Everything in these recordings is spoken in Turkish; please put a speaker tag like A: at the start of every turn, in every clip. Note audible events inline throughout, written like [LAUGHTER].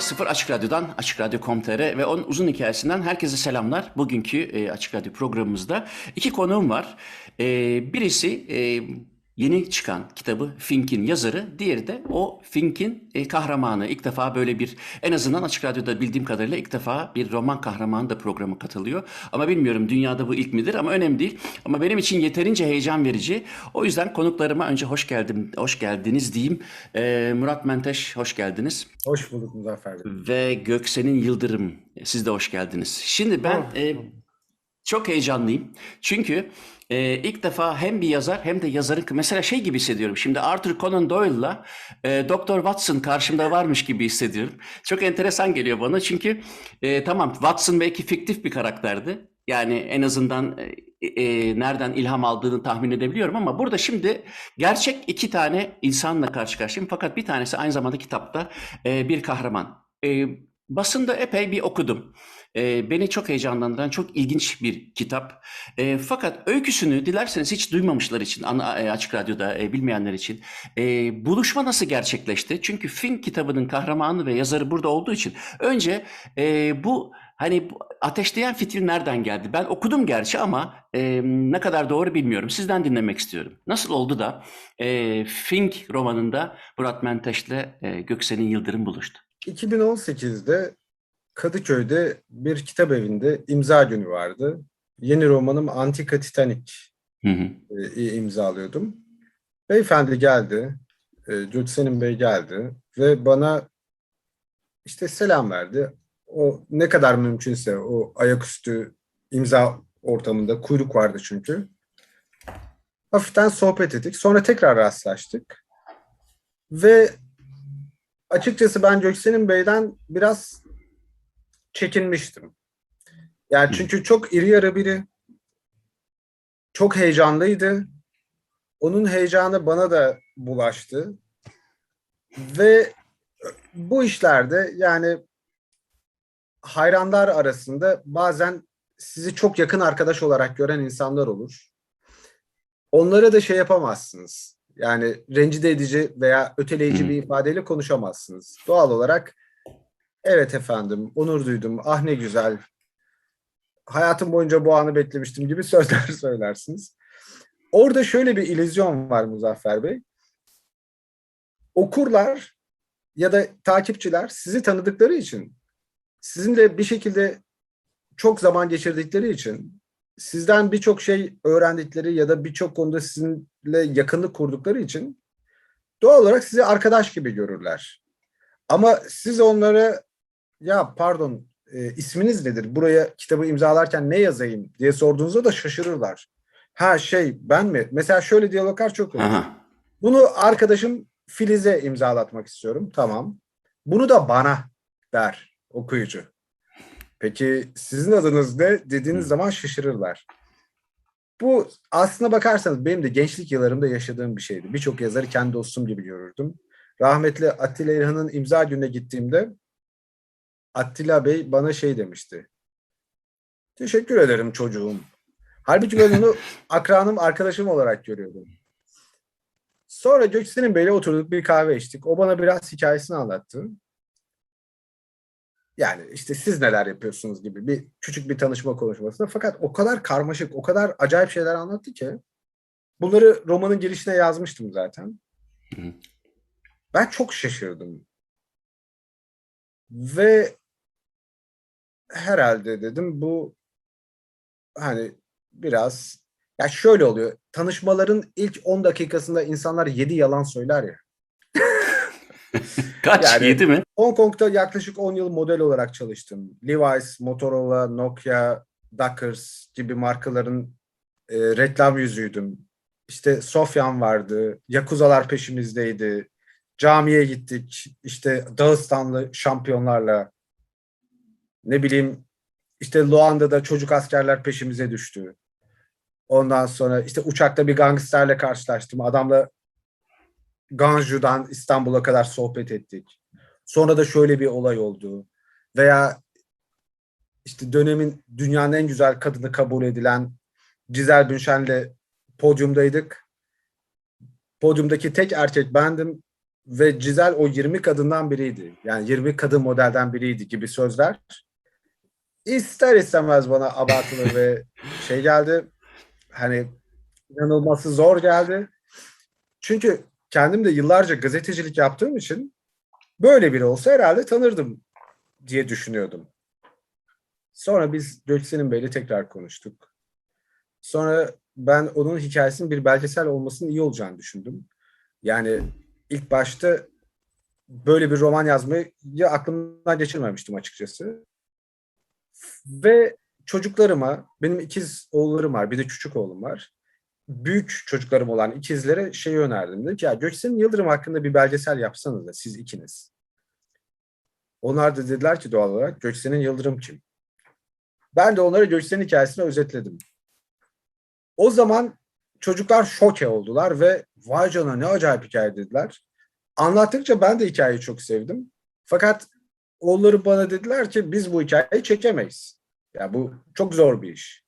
A: Sıfır Açık Radyo'dan, Açık Radyo.com.tr ve onun uzun hikayesinden herkese selamlar. Bugünkü e, Açık Radyo programımızda iki konuğum var. E, birisi e, yeni çıkan kitabı Fink'in yazarı, diğeri de o Fink'in e, kahramanı. İlk defa böyle bir, en azından Açık Radyo'da bildiğim kadarıyla ilk defa bir roman kahramanı da programa katılıyor. Ama bilmiyorum dünyada bu ilk midir ama önemli değil. Ama benim için yeterince heyecan verici. O yüzden konuklarıma önce hoş geldim, hoş geldiniz diyeyim. E, Murat Menteş, hoş geldiniz.
B: Hoş bulduk Muzaffer Bey.
A: Ve Göksen'in Yıldırım. Siz de hoş geldiniz. Şimdi ben
B: Oh.
A: e, çok heyecanlıyım. Çünkü e, ilk defa hem bir yazar hem de yazarın mesela şey gibi hissediyorum. Şimdi Arthur Conan Doyle'la e, Dr. Watson karşımda varmış gibi hissediyorum. Çok enteresan geliyor bana çünkü e, tamam Watson belki fiktif bir karakterdi. Yani en azından e, e, nereden ilham aldığını tahmin edebiliyorum ama burada şimdi gerçek iki tane insanla karşı karşıyayım. Fakat bir tanesi aynı zamanda kitapta e, bir kahraman. E, basında epey bir okudum. E, beni çok heyecanlandıran çok ilginç bir kitap. E, fakat öyküsünü dilerseniz hiç duymamışlar için, ana, e, Açık Radyo'da e, bilmeyenler için e, buluşma nasıl gerçekleşti? Çünkü Fink kitabının kahramanı ve yazarı burada olduğu için önce e, bu hani ateşleyen fitil nereden geldi? Ben okudum gerçi ama e, ne kadar doğru bilmiyorum. Sizden dinlemek istiyorum. Nasıl oldu da e, Fink romanında Murat Menteş'le e, Göksen'in Yıldırım buluştu?
B: 2018'de Kadıköy'de bir kitap evinde imza günü vardı. Yeni romanım Antika Titanic
A: Hı hı.
B: e, imzalıyordum. Beyefendi geldi, e, Bey geldi ve bana işte selam verdi. O ne kadar mümkünse o ayaküstü imza ortamında kuyruk vardı çünkü. Hafiften sohbet ettik. Sonra tekrar rastlaştık. Ve açıkçası ben Göksen'in Bey'den biraz çekinmiştim. Yani çünkü çok iri yarı biri. Çok heyecanlıydı. Onun heyecanı bana da bulaştı. Ve bu işlerde yani hayranlar arasında bazen sizi çok yakın arkadaş olarak gören insanlar olur. Onlara da şey yapamazsınız. Yani rencide edici veya öteleyici bir ifadeyle konuşamazsınız. Doğal olarak evet efendim onur duydum ah ne güzel hayatım boyunca bu anı beklemiştim gibi [LAUGHS] sözler söylersiniz. Orada şöyle bir illüzyon var Muzaffer Bey. Okurlar ya da takipçiler sizi tanıdıkları için, sizinle bir şekilde çok zaman geçirdikleri için, sizden birçok şey öğrendikleri ya da birçok konuda sizinle yakınlık kurdukları için doğal olarak sizi arkadaş gibi görürler. Ama siz onlara ya pardon e, isminiz nedir? Buraya kitabı imzalarken ne yazayım diye sorduğunuzda da şaşırırlar. Ha şey ben mi? Mesela şöyle diyaloglar çok olur.
A: Aha.
B: Bunu arkadaşım Filiz'e imzalatmak istiyorum. Tamam. Bunu da bana der okuyucu. Peki sizin adınız ne dediğiniz
A: Hı.
B: zaman şaşırırlar. Bu aslına bakarsanız benim de gençlik yıllarımda yaşadığım bir şeydi. Birçok yazarı kendi dostum gibi görürdüm. Rahmetli Attila İlhan'ın imza gününe gittiğimde Attila Bey bana şey demişti. Teşekkür ederim çocuğum. Halbuki ben onu [LAUGHS] akranım, arkadaşım olarak görüyordum. Sonra Göksen'in Bey'le oturduk bir kahve içtik. O bana biraz hikayesini anlattı. Yani işte siz neler yapıyorsunuz gibi bir küçük bir tanışma konuşmasında. Fakat o kadar karmaşık, o kadar acayip şeyler anlattı ki. Bunları romanın girişine yazmıştım zaten. Ben çok şaşırdım. Ve herhalde dedim bu hani biraz ya şöyle oluyor. Tanışmaların ilk 10 dakikasında insanlar 7 yalan söyler ya. [LAUGHS]
A: Kaç?
B: Yani-
A: Yedi mi?
B: Hong Kong'da yaklaşık 10 yıl model olarak çalıştım. Levi's, Motorola, Nokia, Dockers gibi markaların e, reklam yüzüydüm. İşte Sofyan vardı, Yakuzalar peşimizdeydi. Camiye gittik, işte Dağıstanlı şampiyonlarla. Ne bileyim, işte Luanda'da çocuk askerler peşimize düştü. Ondan sonra işte uçakta bir gangsterle karşılaştım. Adamla Ganju'dan İstanbul'a kadar sohbet ettik. Sonra da şöyle bir olay oldu. Veya işte dönemin dünyanın en güzel kadını kabul edilen Cizel Bünşen'le podyumdaydık. Podyumdaki tek erkek bendim ve Cizel o 20 kadından biriydi. Yani 20 kadın modelden biriydi gibi sözler ister istemez bana abartılı ve şey geldi. Hani inanılması zor geldi. Çünkü kendim de yıllarca gazetecilik yaptığım için böyle biri olsa herhalde tanırdım diye düşünüyordum. Sonra biz Göksen'in Bey'le tekrar konuştuk. Sonra ben onun hikayesinin bir belgesel olmasının iyi olacağını düşündüm. Yani ilk başta böyle bir roman yazmayı aklımdan geçirmemiştim açıkçası. Ve çocuklarıma, benim ikiz oğullarım var, bir de küçük oğlum var. Büyük çocuklarım olan ikizlere şeyi önerdim. Dedim ki ya Göksel'in Yıldırım hakkında bir belgesel yapsanız da siz ikiniz. Onlar da dediler ki doğal olarak Göksel'in Yıldırım kim? Ben de onlara Göksel'in hikayesini özetledim. O zaman çocuklar şoke oldular ve vay canına ne acayip hikaye dediler. Anlattıkça ben de hikayeyi çok sevdim. Fakat oğulları bana dediler ki biz bu hikayeyi çekemeyiz. Ya bu çok zor bir iş.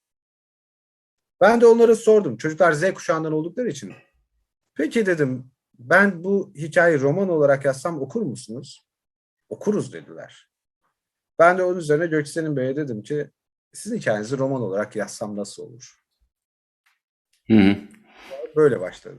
B: Ben de onlara sordum. Çocuklar Z kuşağından oldukları için. Peki dedim ben bu hikayeyi roman olarak yazsam okur musunuz? Okuruz dediler. Ben de onun üzerine Göksel'in Bey'e dedim ki sizin hikayenizi roman olarak yazsam nasıl olur?
A: Hı hı.
B: Böyle başladı.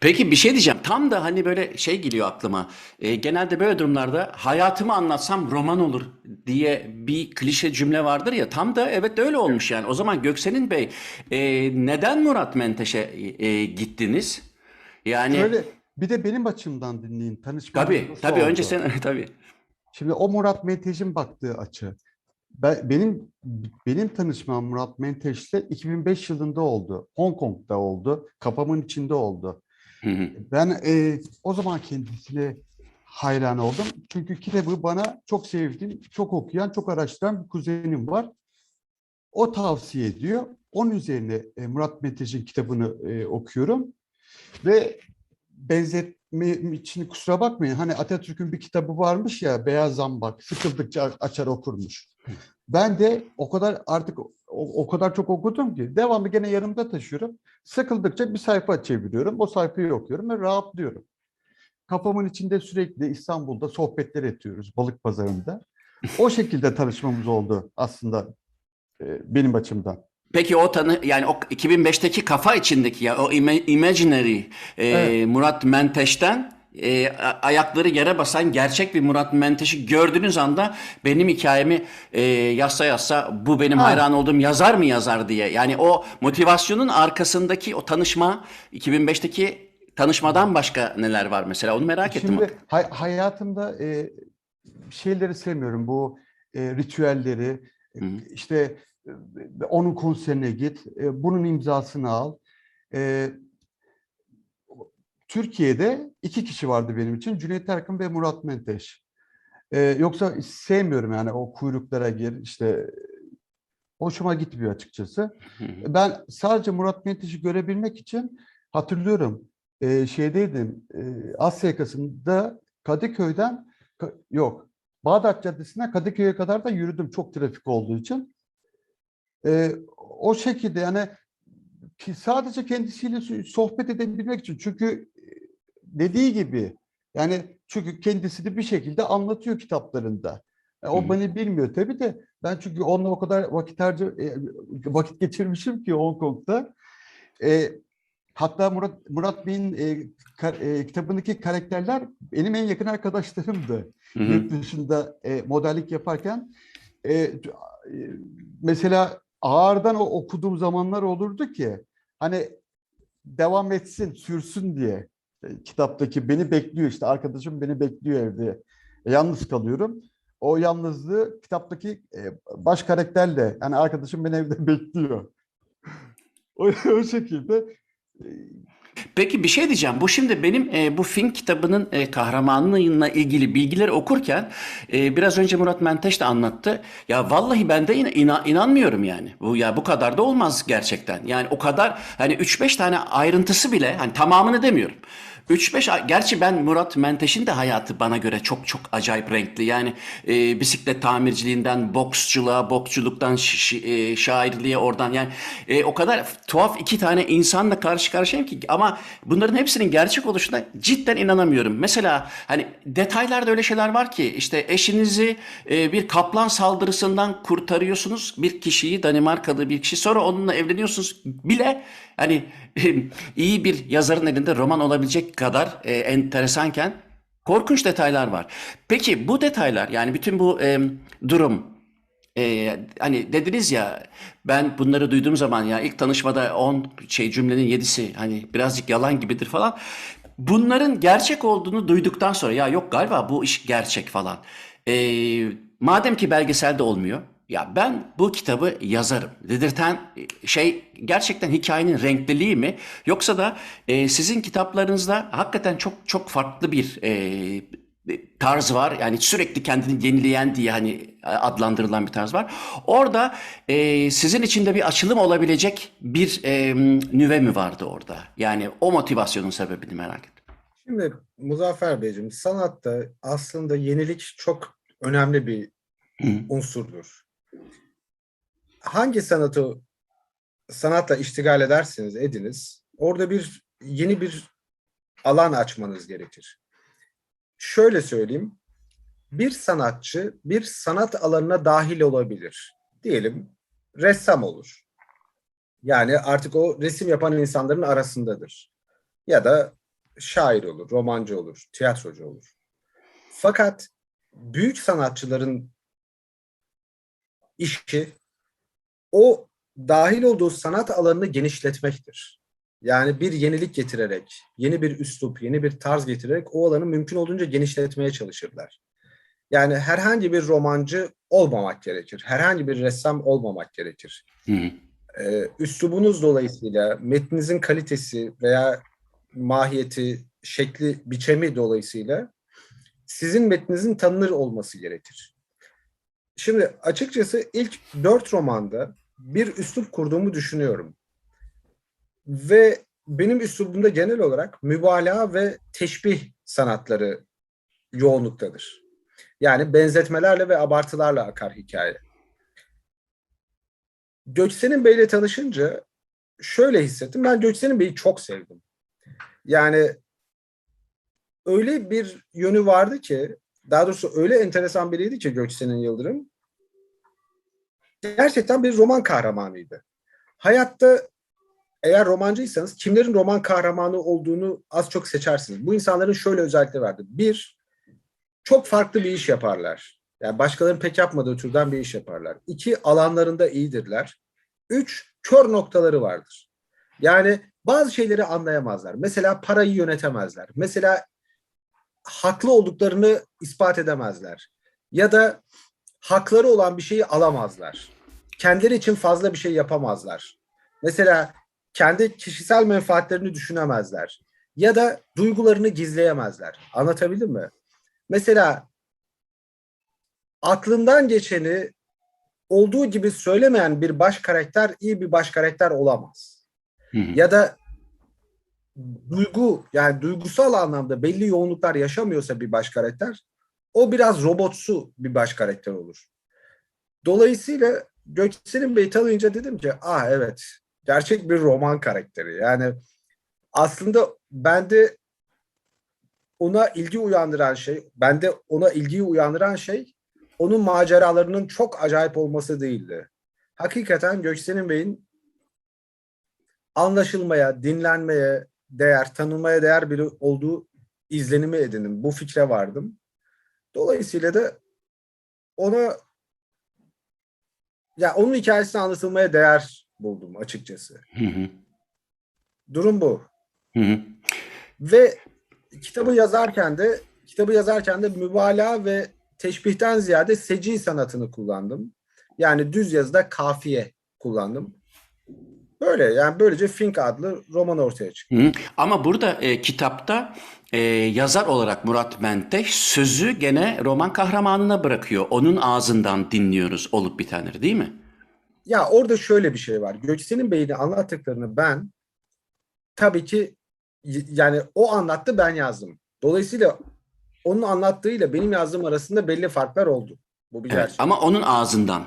A: Peki bir şey diyeceğim. Tam da hani böyle şey geliyor aklıma. E, genelde böyle durumlarda hayatımı anlatsam roman olur diye bir klişe cümle vardır ya. Tam da evet öyle olmuş yani. O zaman Göksenin Bey e, neden Murat Menteş'e e, gittiniz? Yani
C: Şöyle bir de benim açımdan dinleyin. Tanışma
A: tabii tabii önce sen [LAUGHS] tabii.
C: Şimdi o Murat Menteş'in baktığı açı. Ben, benim benim tanışmam Murat Menteş'le 2005 yılında oldu. Hong Kong'da oldu. Kafamın içinde oldu.
A: Hı hı.
C: Ben e, o zaman kendisine hayran oldum. Çünkü kitabı bana çok sevdiğim, çok okuyan, çok araştıran bir kuzenim var. O tavsiye ediyor. Onun üzerine e, Murat Menteş'in kitabını e, okuyorum. Ve benzetme için kusura bakmayın. Hani Atatürk'ün bir kitabı varmış ya Beyaz Zambak. Sıkıldıkça açar okurmuş. Ben de o kadar artık o, o kadar çok okudum ki devamlı gene yanımda taşıyorum. Sıkıldıkça bir sayfa çeviriyorum. O sayfayı okuyorum ve rahatlıyorum. Kafamın içinde sürekli İstanbul'da sohbetler ediyoruz balık pazarında. O şekilde tanışmamız oldu aslında e, benim açımdan.
A: Peki o tanı yani o 2005'teki kafa içindeki ya o ima- imaginary e,
C: Evet.
A: Murat Menteş'ten e, ayakları yere basan gerçek bir Murat Menteş'i gördüğünüz anda benim hikayemi e, yazsa yazsa bu benim
C: Ha.
A: hayran olduğum yazar mı yazar diye. Yani o motivasyonun arkasındaki o tanışma 2005'teki tanışmadan başka neler var mesela onu merak ettim.
C: Şimdi hay- hayatımda e, şeyleri sevmiyorum. Bu e, ritüelleri, e,
A: Hı.
C: işte e, onun konserine git, e, bunun imzasını al. E, Türkiye'de iki kişi vardı benim için. Cüneyt Arkın ve Murat Menteş. E, yoksa sevmiyorum yani o kuyruklara gir, işte hoşuma gitmiyor açıkçası. Ben sadece Murat Menteş'i görebilmek için hatırlıyorum. E, şeydeydim, e, Asya yakasında Kadıköy'den, Ka- yok, Bağdat Caddesi'nden Kadıköy'e kadar da yürüdüm çok trafik olduğu için. E, o şekilde yani ki sadece kendisiyle sohbet edebilmek için. Çünkü dediği gibi yani çünkü kendisi de bir şekilde anlatıyor kitaplarında. E,
A: Hı
C: o beni bilmiyor tabii de ben çünkü onunla o kadar vakit harca e, vakit geçirmişim ki Hong Kong'da. E, hatta Murat Murat Bey'in e, kar- e, kitabındaki karakterler benim en yakın arkadaşlarımdı.
A: Hı hı.
C: Yurt dışında e, modellik yaparken e, e, mesela ağırdan o okuduğum zamanlar olurdu ki hani devam etsin, sürsün diye e, kitaptaki beni bekliyor işte arkadaşım beni bekliyor evde. E, yalnız kalıyorum. O yalnızlığı kitaptaki e, baş karakterle yani arkadaşım beni evde [LAUGHS] bekliyor. O, o şekilde e,
A: Peki bir şey diyeceğim. Bu şimdi benim e, bu Fink kitabının e, kahramanlığıyla ilgili bilgileri okurken e, biraz önce Murat Menteş de anlattı. Ya vallahi ben de ina- inanmıyorum yani. Bu ya bu kadar da olmaz gerçekten. Yani o kadar hani 3-5 tane ayrıntısı bile hani tamamını demiyorum. 3-5 ay- gerçi ben Murat Menteş'in de hayatı bana göre çok çok acayip renkli. Yani e, bisiklet tamirciliğinden boksçuluğa, boksçuluktan e, şairliğe oradan yani e, o kadar tuhaf iki tane insanla karşı karşıyayım ki Ama bunların hepsinin gerçek oluşuna cidden inanamıyorum. Mesela hani detaylarda öyle şeyler var ki işte eşinizi e, bir kaplan saldırısından kurtarıyorsunuz. Bir kişiyi Danimarkalı bir kişi sonra onunla evleniyorsunuz bile hani [LAUGHS] iyi bir yazarın elinde roman olabilecek kadar e, enteresanken korkunç detaylar var. Peki bu detaylar yani bütün bu e, durum ee, hani dediniz ya ben bunları duyduğum zaman ya ilk tanışmada 10 şey cümlenin 7'si hani birazcık yalan gibidir falan. Bunların gerçek olduğunu duyduktan sonra ya yok galiba bu iş gerçek falan. Ee, madem ki belgeselde olmuyor ya ben bu kitabı yazarım dedirten şey gerçekten hikayenin renkliliği mi yoksa da e, sizin kitaplarınızda hakikaten çok çok farklı bir e, tarz var. Yani sürekli kendini yenileyen diye hani adlandırılan bir tarz var. Orada e, sizin içinde bir açılım olabilecek bir e, nüve mi vardı orada? Yani o motivasyonun sebebini merak ettim.
B: Şimdi Muzaffer Beyciğim sanatta aslında yenilik çok önemli bir unsurdur. Hangi sanatı sanatla iştigal ederseniz ediniz, orada bir yeni bir alan açmanız gerekir. Şöyle söyleyeyim, bir sanatçı bir sanat alanına dahil olabilir. Diyelim ressam olur. Yani artık o resim yapan insanların arasındadır. Ya da şair olur, romancı olur, tiyatrocu olur. Fakat büyük sanatçıların işi o dahil olduğu sanat alanını genişletmektir. Yani bir yenilik getirerek, yeni bir üslup, yeni bir tarz getirerek o alanı mümkün olduğunca genişletmeye çalışırlar. Yani herhangi bir romancı olmamak gerekir. Herhangi bir ressam olmamak gerekir.
A: Hı hı.
B: Ee, üslubunuz dolayısıyla metninizin kalitesi veya mahiyeti, şekli, biçemi dolayısıyla sizin metninizin tanınır olması gerekir. Şimdi açıkçası ilk dört romanda bir üslup kurduğumu düşünüyorum. Ve benim üslubumda genel olarak mübalağa ve teşbih sanatları yoğunluktadır. Yani benzetmelerle ve abartılarla akar hikaye. Göksen'in Bey'le tanışınca şöyle hissettim. Ben Göksen'in Bey'i çok sevdim. Yani öyle bir yönü vardı ki, daha doğrusu öyle enteresan biriydi ki Göksen'in Yıldırım. Gerçekten bir roman kahramanıydı. Hayatta eğer romancıysanız kimlerin roman kahramanı olduğunu az çok seçersiniz. Bu insanların şöyle özellikleri vardı. Bir, çok farklı bir iş yaparlar. Yani başkalarının pek yapmadığı türden bir iş yaparlar. İki, alanlarında iyidirler. Üç, kör noktaları vardır. Yani bazı şeyleri anlayamazlar. Mesela parayı yönetemezler. Mesela haklı olduklarını ispat edemezler. Ya da hakları olan bir şeyi alamazlar. Kendileri için fazla bir şey yapamazlar. Mesela kendi kişisel menfaatlerini düşünemezler. Ya da duygularını gizleyemezler. Anlatabildim mi? Mesela aklından geçeni olduğu gibi söylemeyen bir baş karakter iyi bir baş karakter olamaz.
A: Hı hı.
B: Ya da duygu yani duygusal anlamda belli yoğunluklar yaşamıyorsa bir baş karakter o biraz robotsu bir baş karakter olur. Dolayısıyla Göksel'in Bey'i tanıyınca dedim ki ah evet gerçek bir roman karakteri. Yani aslında bende ona ilgi uyandıran şey, bende ona ilgiyi uyandıran şey onun maceralarının çok acayip olması değildi. Hakikaten Göksel'in Bey'in anlaşılmaya, dinlenmeye değer, tanınmaya değer biri olduğu izlenimi edindim. Bu fikre vardım. Dolayısıyla da ona ya onun hikayesini anlatılmaya değer buldum açıkçası.
A: Hı hı.
B: Durum bu.
A: Hı hı.
B: Ve kitabı yazarken de kitabı yazarken de mübalağa ve teşbihten ziyade seci sanatını kullandım. Yani düz yazıda kafiye kullandım. Böyle yani böylece Fink adlı roman ortaya çıktı.
A: Hı. Ama burada e, kitapta e, yazar olarak Murat Menteş sözü gene roman kahramanına bırakıyor. Onun ağzından dinliyoruz olup bitenleri değil mi?
B: Ya orada şöyle bir şey var. Göksel'in Bey'in anlattıklarını ben tabii ki yani o anlattı ben yazdım. Dolayısıyla onun anlattığıyla benim yazdığım arasında belli farklar oldu. Bu bir
A: Evet.
B: gerçek.
A: Ama onun ağzından.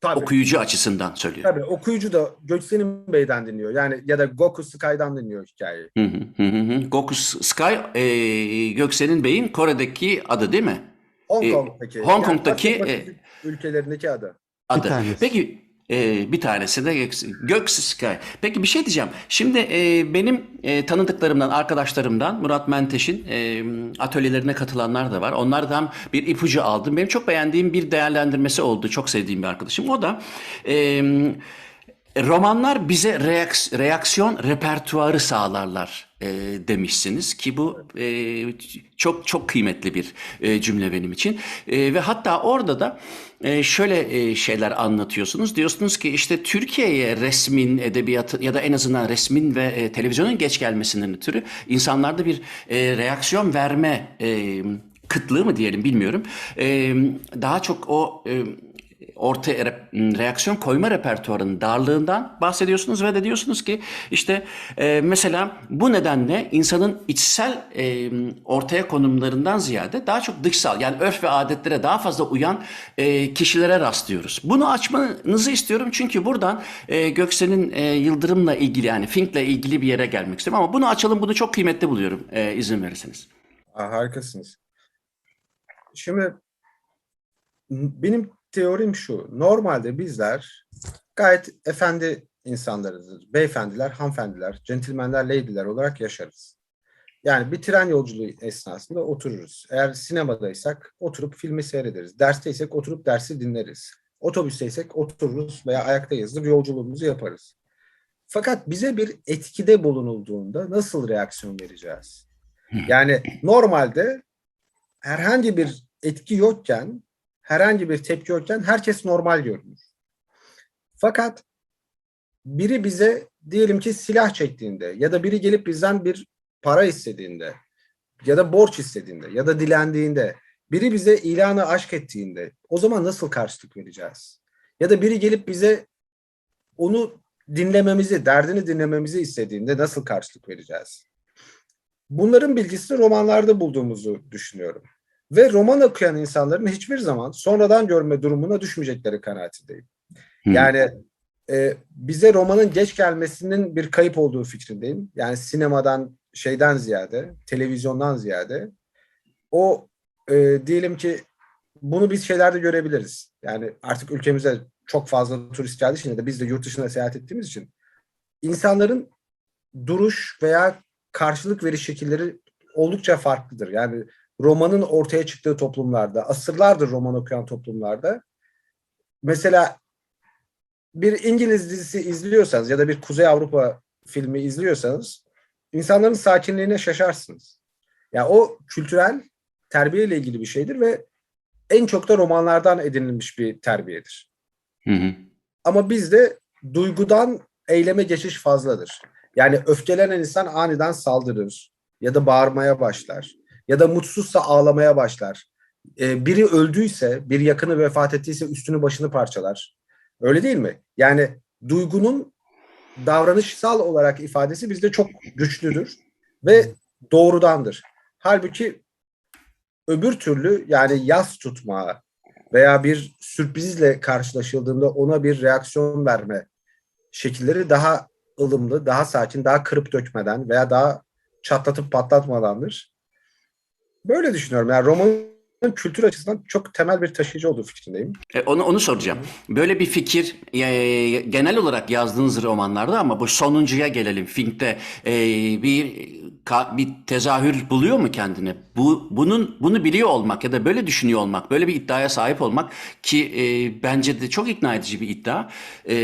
B: Tabii.
A: Okuyucu açısından söylüyorum.
B: Tabii okuyucu da Göksel'in Bey'den dinliyor. Yani ya da Goku Sky'dan dinliyor hikayeyi.
A: Hı hı, hı. Goku Sky e, Göksel'in Bey'in Kore'deki adı değil mi?
B: Hong
A: E,
B: Kong'daki.
A: Hong Kong'daki,
B: Asya Pasifik ülkelerindeki adı.
A: Adı. Peki e, bir tanesi de Göks Sky. Peki bir şey diyeceğim. Şimdi e, benim e, tanıdıklarımdan, arkadaşlarımdan Murat Menteş'in e, atölyelerine katılanlar da var. Onlardan bir ipucu aldım. Benim çok beğendiğim bir değerlendirmesi oldu. Çok sevdiğim bir arkadaşım. O da e, romanlar bize reaks- reaksiyon repertuarı sağlarlar e, demişsiniz ki bu e, çok çok kıymetli bir e, cümle benim için. E, ve hatta orada da e, şöyle e, şeyler anlatıyorsunuz. Diyorsunuz ki işte Türkiye'ye resmin edebiyatı ya da en azından resmin ve e, televizyonun geç gelmesinden ötürü insanlarda bir e, reaksiyon verme e, kıtlığı mı diyelim bilmiyorum. E, daha çok o e, ortaya re- reaksiyon koyma repertuarının darlığından bahsediyorsunuz ve de diyorsunuz ki işte e, mesela bu nedenle insanın içsel e, ortaya konumlarından ziyade daha çok dışsal yani örf ve adetlere daha fazla uyan e, kişilere rastlıyoruz. Bunu açmanızı istiyorum çünkü buradan e, Göksel'in e, Yıldırım'la ilgili yani Fink'le ilgili bir yere gelmek istiyorum ama bunu açalım bunu çok kıymetli buluyorum e, izin verirseniz.
B: Harikasınız. Şimdi benim teorim şu. Normalde bizler gayet efendi insanlarızdır. Beyefendiler, hanımefendiler, centilmenler, lady'ler olarak yaşarız. Yani bir tren yolculuğu esnasında otururuz. Eğer sinemadaysak oturup filmi seyrederiz. Dersteysek oturup dersi dinleriz. Otobüsteysek otururuz veya ayaktayızdır yolculuğumuzu yaparız. Fakat bize bir etkide bulunulduğunda nasıl reaksiyon vereceğiz? Yani normalde herhangi bir etki yokken, herhangi bir tepki yokken herkes normal görünür. Fakat biri bize diyelim ki silah çektiğinde ya da biri gelip bizden bir para istediğinde ya da borç istediğinde ya da dilendiğinde biri bize ilanı aşk ettiğinde o zaman nasıl karşılık vereceğiz? Ya da biri gelip bize onu dinlememizi, derdini dinlememizi istediğinde nasıl karşılık vereceğiz? Bunların bilgisini romanlarda bulduğumuzu düşünüyorum. Ve roman okuyan insanların hiçbir zaman sonradan görme durumuna düşmeyecekleri kanaatindeyim.
A: Hı.
B: Yani e, bize romanın geç gelmesinin bir kayıp olduğu fikrindeyim. Yani sinemadan şeyden ziyade, televizyondan ziyade o e, diyelim ki bunu biz şeylerde görebiliriz. Yani artık ülkemize çok fazla turist geldiği için da biz de yurt dışına seyahat ettiğimiz için insanların duruş veya karşılık veriş şekilleri oldukça farklıdır. Yani romanın ortaya çıktığı toplumlarda, asırlardır roman okuyan toplumlarda mesela bir İngiliz dizisi izliyorsanız ya da bir Kuzey Avrupa filmi izliyorsanız insanların sakinliğine şaşarsınız. Yani o kültürel terbiyeyle ilgili bir şeydir ve en çok da romanlardan edinilmiş bir terbiyedir.
A: Hı hı.
B: Ama bizde duygudan eyleme geçiş fazladır. Yani öfkelenen insan aniden saldırır ya da bağırmaya başlar ya da mutsuzsa ağlamaya başlar. Ee, biri öldüyse, bir yakını vefat ettiyse üstünü başını parçalar. Öyle değil mi? Yani duygunun davranışsal olarak ifadesi bizde çok güçlüdür ve doğrudandır. Halbuki öbür türlü yani yas tutma veya bir sürprizle karşılaşıldığında ona bir reaksiyon verme şekilleri daha ılımlı, daha sakin, daha kırıp dökmeden veya daha çatlatıp patlatmadandır. Böyle düşünüyorum. Yani romanın kültür açısından çok temel bir taşıyıcı olduğu fikrindeyim.
A: E, onu onu soracağım. Böyle bir fikir e, genel olarak yazdığınız romanlarda ama bu sonuncuya gelelim. Fink'te e, bir bir tezahür buluyor mu kendine? Bu bunun bunu biliyor olmak ya da böyle düşünüyor olmak, böyle bir iddiaya sahip olmak ki e, bence de çok ikna edici bir iddia. E,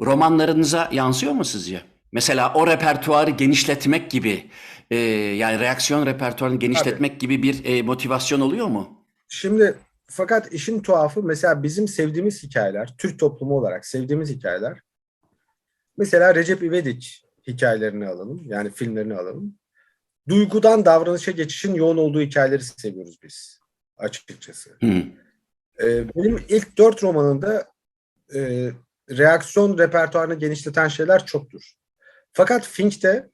A: romanlarınıza yansıyor mu sizce? Mesela o repertuarı genişletmek gibi e, yani reaksiyon repertuarını genişletmek gibi bir e, motivasyon oluyor mu?
B: Şimdi fakat işin tuhafı mesela bizim sevdiğimiz hikayeler, Türk toplumu olarak sevdiğimiz hikayeler mesela Recep İvedik hikayelerini alalım. Yani filmlerini alalım. Duygudan davranışa geçişin yoğun olduğu hikayeleri seviyoruz biz açıkçası.
A: Hı.
B: Ee, benim ilk dört romanında e, reaksiyon repertuarını genişleten şeyler çoktur. Fakat Fink'te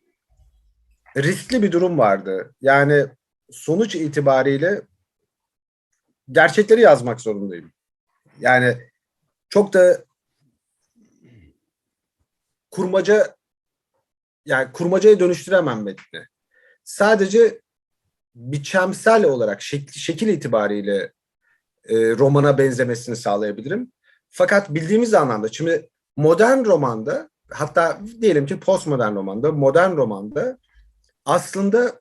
B: riskli bir durum vardı. Yani sonuç itibariyle gerçekleri yazmak zorundayım. Yani çok da kurmaca yani kurmacaya dönüştüremem metni. Sadece biçemsel olarak şekil, şekil itibariyle e, romana benzemesini sağlayabilirim. Fakat bildiğimiz anlamda şimdi modern romanda hatta diyelim ki postmodern romanda, modern romanda aslında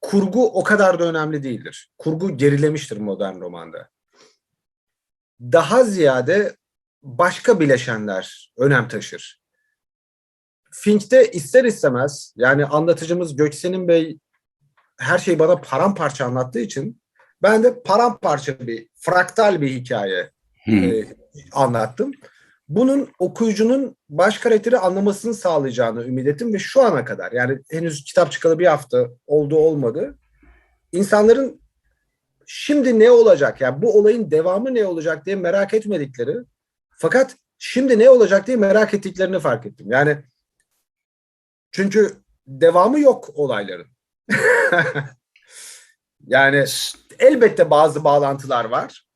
B: kurgu o kadar da önemli değildir. Kurgu gerilemiştir modern romanda. Daha ziyade başka bileşenler önem taşır. Finch'te ister istemez yani anlatıcımız Göksen'in Bey her şeyi bana paramparça anlattığı için ben de paramparça bir, fraktal bir hikaye
A: hı.
B: e, anlattım. Bunun okuyucunun baş karakteri anlamasını sağlayacağını ümit ettim ve şu ana kadar yani henüz kitap çıkalı bir hafta oldu olmadı. İnsanların şimdi ne olacak yani bu olayın devamı ne olacak diye merak etmedikleri fakat şimdi ne olacak diye merak ettiklerini fark ettim. Yani çünkü devamı yok olayların. [LAUGHS] yani elbette bazı bağlantılar var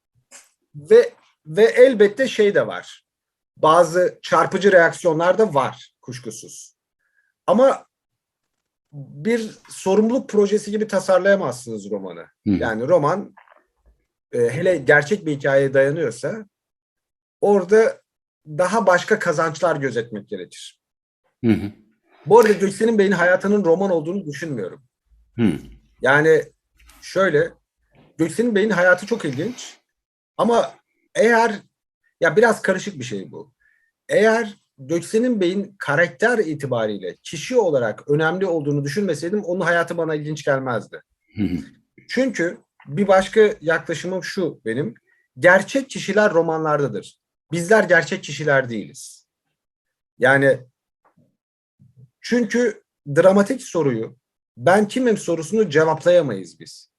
B: ve ve elbette şey de var. Bazı çarpıcı reaksiyonlar da var kuşkusuz. Ama bir sorumluluk projesi gibi tasarlayamazsınız romanı.
A: Hı.
B: Yani roman e, hele gerçek bir hikayeye dayanıyorsa orada daha başka kazançlar gözetmek gerekir.
A: Hı hı.
B: Bu arada Göksel'in Bey'in hayatının roman olduğunu düşünmüyorum.
A: Hı.
B: Yani şöyle Göksel'in Bey'in hayatı çok ilginç ama eğer ya biraz karışık bir şey bu. Eğer Göksel'in Bey'in karakter itibariyle kişi olarak önemli olduğunu düşünmeseydim onun hayatı bana ilginç gelmezdi. Çünkü bir başka yaklaşımım şu benim. Gerçek kişiler romanlardadır. Bizler gerçek kişiler değiliz. Yani çünkü dramatik soruyu ben kimim sorusunu cevaplayamayız biz.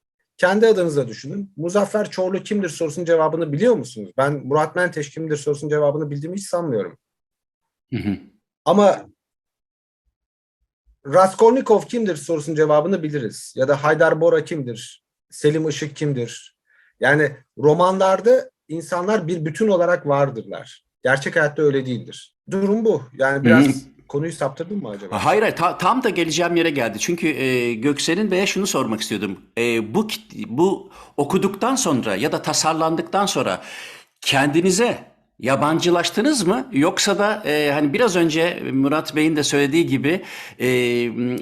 B: Kendi adınıza düşünün. Muzaffer Çorlu kimdir sorusunun cevabını biliyor musunuz? Ben Murat Menteş kimdir sorusunun cevabını bildiğimi hiç sanmıyorum.
A: Hı hı.
B: Ama Raskolnikov kimdir sorusunun cevabını biliriz. Ya da Haydar Bora kimdir? Selim Işık kimdir? Yani romanlarda insanlar bir bütün olarak vardırlar. Gerçek hayatta öyle değildir. Durum bu. Yani biraz
A: Hı.
B: Konuyu saptırdın mı acaba?
A: Hayır, hayır ta- tam da geleceğim yere geldi. Çünkü e, Göksel'in Bey'e şunu sormak istiyordum. E, bu bu okuduktan sonra ya da tasarlandıktan sonra kendinize yabancılaştınız mı? Yoksa da e, hani biraz önce Murat Bey'in de söylediği gibi e,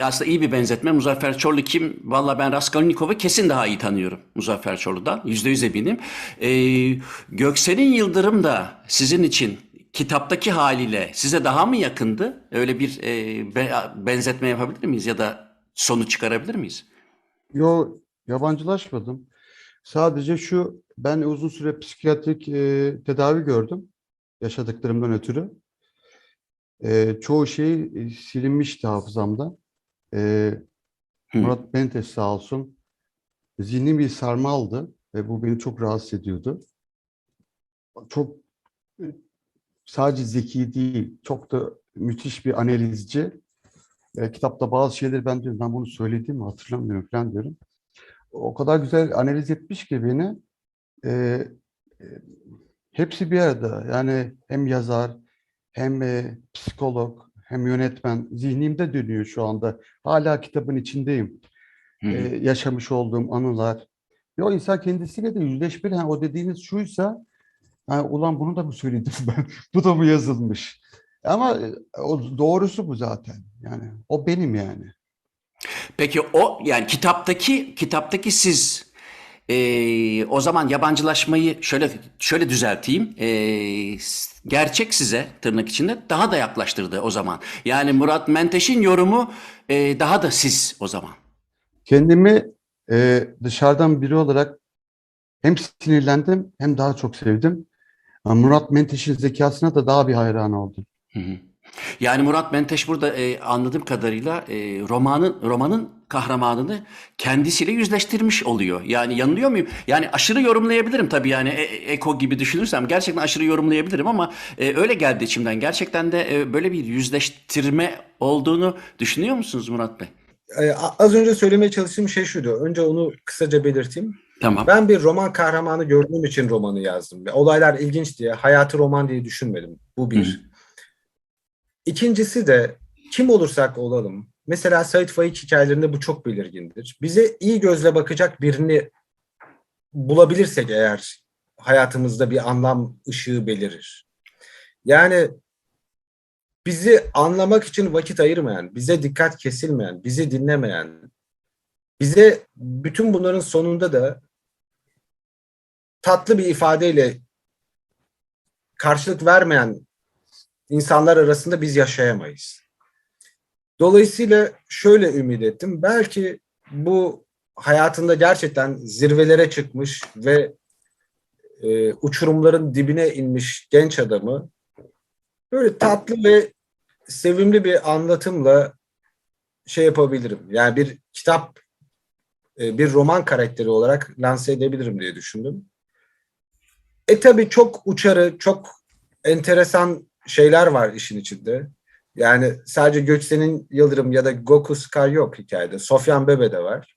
A: aslında iyi bir benzetme. Muzaffer Çorlu kim? Valla ben Raskolnikov'u kesin daha iyi tanıyorum Muzaffer Çorlu'dan. Yüzde yüz eminim. E, Göksel'in Yıldırım da sizin için kitaptaki haliyle size daha mı yakındı? Öyle bir e, be- benzetme yapabilir miyiz ya da sonuç çıkarabilir miyiz?
C: Yo yabancılaşmadım. Sadece şu ben uzun süre psikiyatrik e, tedavi gördüm yaşadıklarımdan ötürü. E, çoğu şey e, silinmişti hafızamda. E. Murat Menteş sağ olsun zihni bir sarma aldı ve bu beni çok rahatsız ediyordu. Çok sadece zeki değil, çok da müthiş bir analizci. E, kitapta bazı şeyleri ben diyorum, ben bunu söyledim mi hatırlamıyorum falan diyorum. O kadar güzel analiz etmiş ki beni. E, e, hepsi bir arada. Yani hem yazar, hem e, psikolog, hem yönetmen. Zihnimde dönüyor şu anda. Hala kitabın içindeyim.
A: Hı hı.
C: E, yaşamış olduğum anılar. Ve o insan kendisiyle de yüzleşmeli. Yani o dediğiniz şuysa, ha, ulan bunu da mı söyledim [LAUGHS] ben? Bu da mı yazılmış? Ama e, o doğrusu bu zaten. Yani o benim yani.
A: Peki o yani kitaptaki kitaptaki siz e, o zaman yabancılaşmayı şöyle şöyle düzelteyim. E, s- gerçek size tırnak içinde daha da yaklaştırdı o zaman. Yani Murat Menteş'in yorumu e, daha da siz o zaman.
C: Kendimi e, dışarıdan biri olarak hem sinirlendim hem daha çok sevdim. Murat Menteş'in zekasına da daha bir hayran oldum.
A: Yani Murat Menteş burada e, anladığım kadarıyla e, romanın romanın kahramanını kendisiyle yüzleştirmiş oluyor. Yani yanılıyor muyum? Yani aşırı yorumlayabilirim tabii yani e, e, Eko gibi düşünürsem gerçekten aşırı yorumlayabilirim ama e, öyle geldi içimden. Gerçekten de e, böyle bir yüzleştirme olduğunu düşünüyor musunuz Murat Bey?
B: Ee, az önce söylemeye çalıştığım şey şuydu. Önce onu kısaca belirteyim.
A: Tamam.
B: Ben bir roman kahramanı gördüğüm için romanı yazdım. Ve olaylar ilginç diye, hayatı roman diye düşünmedim. Bu bir.
A: Hı.
B: İkincisi de kim olursak olalım. Mesela Sait Faik hikayelerinde bu çok belirgindir. Bize iyi gözle bakacak birini bulabilirsek eğer hayatımızda bir anlam ışığı belirir. Yani bizi anlamak için vakit ayırmayan, bize dikkat kesilmeyen, bizi dinlemeyen, bize bütün bunların sonunda da tatlı bir ifadeyle karşılık vermeyen insanlar arasında biz yaşayamayız. Dolayısıyla şöyle ümit ettim. Belki bu hayatında gerçekten zirvelere çıkmış ve e, uçurumların dibine inmiş genç adamı böyle tatlı ve sevimli bir anlatımla şey yapabilirim. Yani bir kitap, e, bir roman karakteri olarak lanse edebilirim diye düşündüm. E tabii çok uçarı, çok enteresan şeyler var işin içinde. Yani sadece Göksen'in Yıldırım ya da Goku Scar yok hikayede. Sofyan Bebe de var.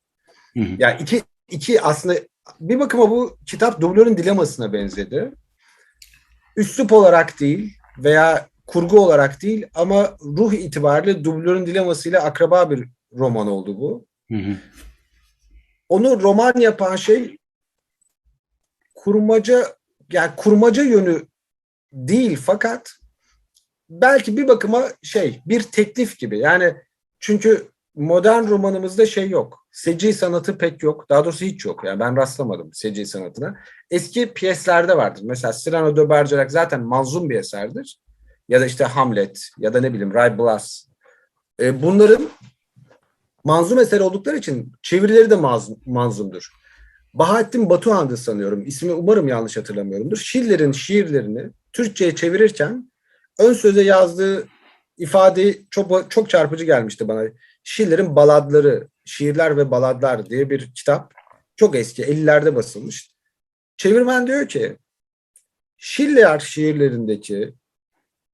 A: Hı hı.
B: Yani iki, iki aslında bir bakıma bu kitap dublörün dilemasına benzedi. Üslup olarak değil veya kurgu olarak değil ama ruh itibariyle dublörün dilemasıyla akraba bir roman oldu bu.
A: Hı hı.
B: Onu roman yapan şey kurmaca yani kurmaca yönü değil fakat belki bir bakıma şey bir teklif gibi. Yani çünkü modern romanımızda şey yok. Seci sanatı pek yok. Daha doğrusu hiç yok. Yani ben rastlamadım seci sanatına. Eski piyeslerde vardır. Mesela Cyrano de Bergerac zaten manzum bir eserdir. Ya da işte Hamlet ya da ne bileyim Ray Blas. E, bunların manzum eser oldukları için çevirileri de mazum, manzumdur. Bahattin Batuhan'dı sanıyorum. İsmi umarım yanlış hatırlamıyorumdur. Schiller'in şiirlerini Türkçe'ye çevirirken ön söze yazdığı ifade çok çok çarpıcı gelmişti bana. Schiller'in baladları, şiirler ve baladlar diye bir kitap. Çok eski, 50'lerde basılmış. Çevirmen diyor ki Schiller şiirlerindeki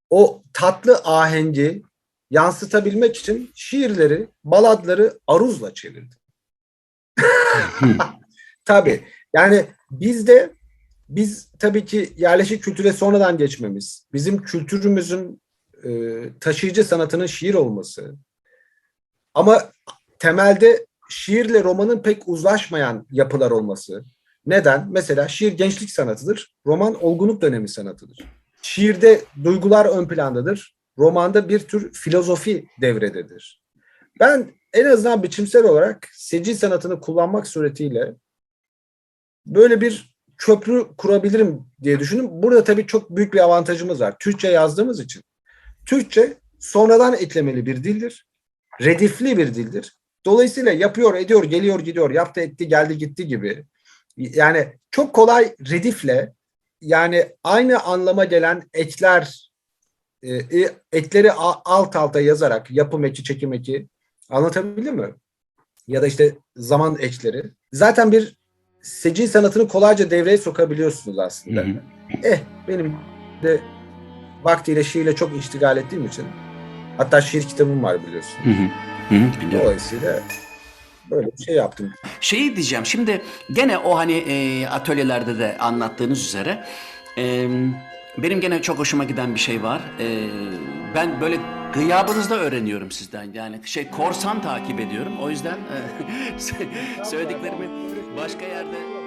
B: o tatlı ahengi yansıtabilmek için şiirleri, baladları aruzla çevirdi. [LAUGHS] Tabii. Yani bizde biz tabii ki yerleşik kültüre sonradan geçmemiz, bizim kültürümüzün e, taşıyıcı sanatının şiir olması ama temelde şiirle romanın pek uzlaşmayan yapılar olması. Neden? Mesela şiir gençlik sanatıdır, roman olgunluk dönemi sanatıdır. Şiirde duygular ön plandadır, romanda bir tür filozofi devrededir. Ben en azından biçimsel olarak seci sanatını kullanmak suretiyle böyle bir köprü kurabilirim diye düşündüm. Burada tabii çok büyük bir avantajımız var. Türkçe yazdığımız için. Türkçe sonradan eklemeli bir dildir. Redifli bir dildir. Dolayısıyla yapıyor, ediyor, geliyor, gidiyor, yaptı, etti, geldi, gitti gibi. Yani çok kolay redifle yani aynı anlama gelen ekler e, ekleri alt alta yazarak yapım eki, çekim eki anlatabildim mi? Ya da işte zaman ekleri. Zaten bir seci sanatını kolayca devreye sokabiliyorsunuz aslında.
A: Hı hı.
B: Eh benim de vaktiyle şiirle çok iştigal ettiğim için hatta şiir kitabım var biliyorsun.
A: Hı hı. Hı hı, biliyorum.
B: Dolayısıyla böyle bir şey yaptım.
A: Şeyi diyeceğim şimdi gene o hani e, atölyelerde de anlattığınız üzere e, benim gene çok hoşuma giden bir şey var. E, ben böyle gıyabınızda öğreniyorum sizden. Yani şey korsan takip ediyorum. O yüzden e, [LAUGHS] söylediklerimi başka yerde